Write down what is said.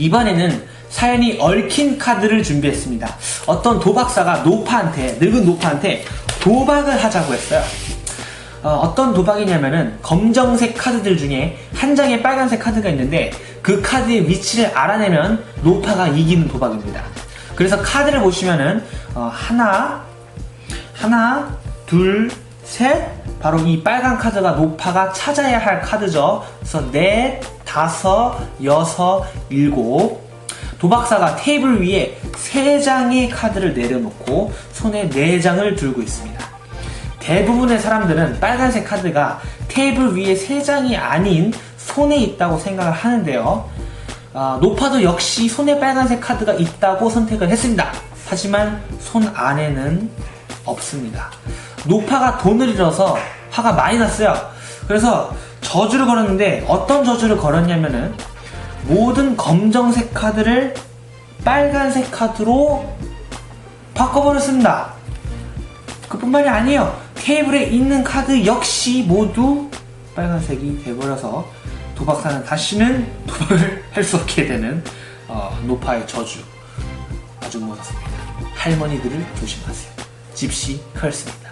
이번에는 사연이 얽힌 카드를 준비했습니다. 어떤 도박사가 노파한테, 늙은 노파한테 도박을 하자고 했어요. 어, 떤 도박이냐면은 검정색 카드들 중에 한 장에 빨간색 카드가 있는데 그 카드의 위치를 알아내면 노파가 이기는 도박입니다. 그래서 카드를 보시면은 어, 하나, 하나, 둘, 셋. 바로 이 빨간 카드가 노파가 찾아야 할 카드죠. 그래서 넷, 다섯, 여섯, 일곱. 도박사가 테이블 위에 세 장의 카드를 내려놓고 손에 네 장을 들고 있습니다. 대부분의 사람들은 빨간색 카드가 테이블 위에 세 장이 아닌 손에 있다고 생각을 하는데요. 아, 노파도 역시 손에 빨간색 카드가 있다고 선택을 했습니다. 하지만 손 안에는 없습니다. 노파가 돈을 잃어서 화가 많이 났어요. 그래서 저주를 걸었는데 어떤 저주를 걸었냐면은 모든 검정색 카드를 빨간색 카드로 바꿔버렸습니다. 그뿐만이 아니에요. 테이블에 있는 카드 역시 모두 빨간색이 돼버려서 도박사는 다시는 도박을 할 수 없게 되는 어, 노파의 저주 아주 무섭습니다. 할머니들을 조심하세요. 집시 컬스입니다.